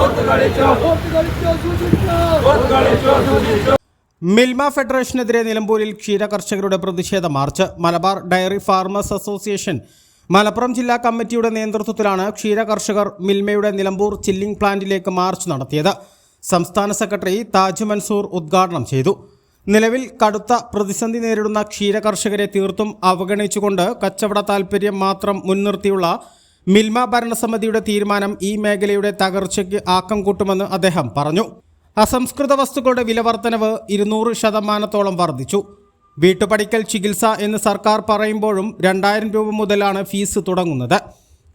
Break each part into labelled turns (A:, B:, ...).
A: ഓർത്ത് കളിച്ചോ ഓർത്ത് കളിച്ചോ സൂചിച്ചോ ഓർത്ത് കളിച്ചോ സൂചിച്ചോ
B: മിൽമ ഫെഡറേഷനെതിരെ നിലമ്പൂരിൽ ക്ഷീര കർഷകരുടെ പ്രതിഷേധ march. Malabar dairy farmers association. Malappuram ജില്ലാ കമ്മിറ്റിയുടെ നേതൃത്വത്തിലാണ് ക്ഷീര കർഷകർ മിൽമയുടെ നിലമ്പൂർ ചില്ലിംഗ് പ്ലാന്റിലേക്ക് മാർച്ച് നടത്തിയത്. സംസ്ഥാന സെക്രട്ടറി താജ് മൻസൂർ ഉദ്ഘാടനം ചെയ്തു. നിലവിൽ കടുത്ത പ്രതിസന്ധി നേരിടുന്ന ക്ഷീര കർഷകരെ തീർത്തും അവഗണിച്ചുകൊണ്ട് കച്ചവട താൽപ്പര്യം മാത്രം മുൻനിർത്തിയുള്ള മിൽമ ഭരണസമിതിയുടെ തീരുമാനം ഈ മേഖലയുടെ തകർച്ചയ്ക്ക് ആക്കം കൂട്ടുമെന്ന് അദ്ദേഹം പറഞ്ഞു. അസംസ്കൃത വസ്തുക്കളുടെ വിലവർത്തനവ് ഇരുന്നൂറ് ശതമാനത്തോളം വർദ്ധിച്ചു വീട്ടുപടിക്കൽ ചികിത്സ എന്ന് സർക്കാർ പറയുമ്പോഴും രണ്ടായിരം രൂപ മുതലാണ് ഫീസ് തുടങ്ങുന്നത്.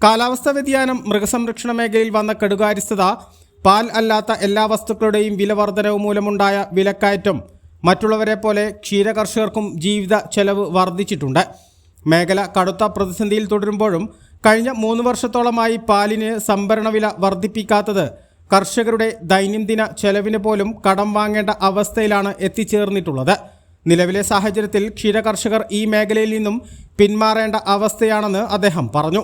B: കാലാവസ്ഥാ വ്യതിയാനം മൃഗസംരക്ഷണ മേഖലയിൽ വന്ന കെടുകാര്യസ്ഥത പാൽ അല്ലാത്ത എല്ലാ വസ്തുക്കളുടെയും വിലവർദ്ധനവ് മൂലമുണ്ടായ വിലക്കയറ്റം മറ്റുള്ളവരെ പോലെ ക്ഷീരകർഷകർക്കും ജീവിത ചെലവ് വർദ്ധിച്ചിട്ടുണ്ട് മേഖല കടുത്ത പ്രതിസന്ധിയിൽ തുടരുമ്പോഴും കഴിഞ്ഞ മൂന്ന് വർഷത്തോളമായി പാലിന് സംഭരണ വില വർദ്ധിപ്പിക്കാത്തത് കർഷകരുടെ ദൈനംദിന ചെലവിന് പോലും കടം വാങ്ങേണ്ട അവസ്ഥയിലാണ് എത്തിച്ചേർന്നിട്ടുള്ളത്. നിലവിലെ സാഹചര്യത്തിൽ ക്ഷീരകർഷകർ ഈ മേഖലയിൽ നിന്നും പിന്മാറേണ്ട അവസ്ഥയാണെന്ന് അദ്ദേഹം പറഞ്ഞു.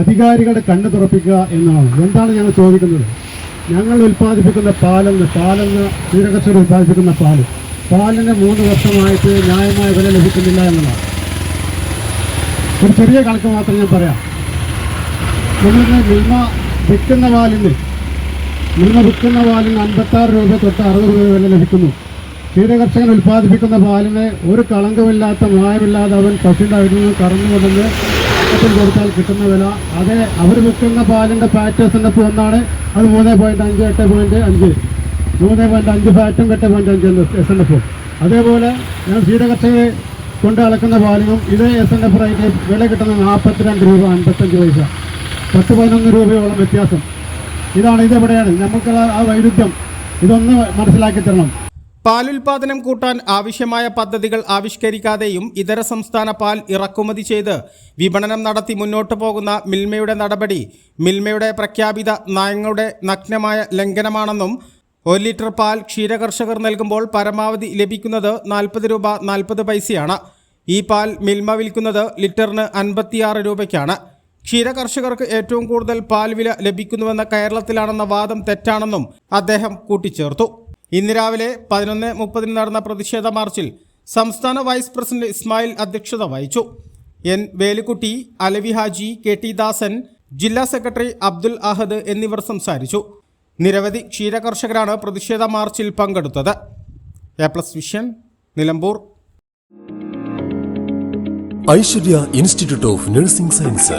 C: അധികാരികളുടെ കണ്ണു തുറപ്പിക്കുക എന്നാണ്. എന്താണ് ഞങ്ങൾ ചോദിക്കുന്നത്? ഞങ്ങൾ ഉൽപ്പാദിപ്പിക്കുന്ന പാലെന്ന് പാലെന്ന് ക്ഷീരകർഷകർ ഉൽപ്പാദിപ്പിക്കുന്ന പാൽ. പാലിന് മൂന്ന് വർഷമായിട്ട് ന്യായമായ വില ലഭിക്കുന്നില്ല എന്നതാണ്. ഒരു ചെറിയ കണക്ക് മാത്രം ഞാൻ പറയാം. നമ്മളിന്ന് മിൽമ വിൽക്കുന്ന പാലിന് മിൽമ വിൽക്കുന്ന പാലിന് അൻപത്താറ് രൂപ തൊട്ട് അറുപത് രൂപ വരെ ലഭിക്കുന്നു. ക്ഷീരകർഷകൻ ഉൽപ്പാദിപ്പിക്കുന്ന പാലിന് ഒരു കളങ്കമില്ലാത്ത മായമില്ലാതെ അവൻ പശുവിന്റെ അവിൽ നിന്ന് കറന്നു കൊണ്ടുവന്ന് പാക്കറ്റിൽ കൊടുത്താൽ കിട്ടുന്ന വില. അതേ അവർ വിൽക്കുന്ന പാലിന്റെ പാറ്റേഴ്സിന്റെ ഒന്നാണ്. അത് മൂന്ന് പോയിന്റ് അഞ്ച് എട്ട് പോയിന്റ് അഞ്ച്. മൂന്ന് പോയിന്റ് അഞ്ച് ഫാറ്റും എട്ട് പോയിന്റ് അഞ്ച് എസ് എൻ എഫും അതേപോലെ ഞാൻ ക്ഷീരകർഷകരെ കൊണ്ട് അളക്കുന്ന പാലിനും ഇതേ എസ് എൻ എഫ് റേറ്റ് വില കിട്ടുന്ന നാൽപ്പത്തിരണ്ട് രൂപ അൻപത്തഞ്ച് പൈസ. പത്ത് പതിനൊന്ന് രൂപയോളം വ്യത്യാസം. ഇതാണ് ഇതെവിടെയാണ്? നമുക്ക് ആ വൈരുദ്ധ്യം. ഇതൊന്ന് മനസ്സിലാക്കി തരണം.
B: പാലുൽപാദനം കൂട്ടാൻ ആവശ്യമായ പദ്ധതികൾ ആവിഷ്കരിക്കാതെയും ഇതര സംസ്ഥാന പാൽ ഇറക്കുമതി ചെയ്ത് വിപണനം നടത്തി മുന്നോട്ടു പോകുന്ന മിൽമയുടെ നടപടി മിൽമയുടെ പ്രഖ്യാപിത നയങ്ങളുടെ നഗ്നമായ ലംഘനമാണെന്നും ഒരു ലിറ്റർ പാൽ ക്ഷീരകർഷകർ നൽകുമ്പോൾ പരമാവധി ലഭിക്കുന്നത് നാൽപ്പത് രൂപ നാൽപ്പത് പൈസയാണ്. ഈ പാൽ മിൽമ വിൽക്കുന്നത് ലിറ്ററിന് അൻപത്തിയാറ് രൂപയ്ക്കാണ്. ക്ഷീരകർഷകർക്ക് ഏറ്റവും കൂടുതൽ പാൽ വില ലഭിക്കുന്നുവെന്ന കേരളത്തിലാണെന്ന വാദം തെറ്റാണെന്നും അദ്ദേഹം കൂട്ടിച്ചേർത്തു. ഇന്ന് രാവിലെ പതിനൊന്ന് മുപ്പതിന് നടന്ന പ്രതിഷേധ മാർച്ചിൽ സംസ്ഥാന വൈസ് പ്രസിഡന്റ് ഇസ്മായിൽ അധ്യക്ഷത വഹിച്ചു. N Velukutty Alavi Haji K T Dasan ജില്ലാ സെക്രട്ടറി അബ്ദുൽ അഹദ് എന്നിവർ സംസാരിച്ചു. നിരവധി ക്ഷീരകർഷകരാണ് പ്രതിഷേധ മാർച്ചിൽ പങ്കെടുത്തത്. A plus vision Nilambur.
D: Aishwarya institute of nursing science.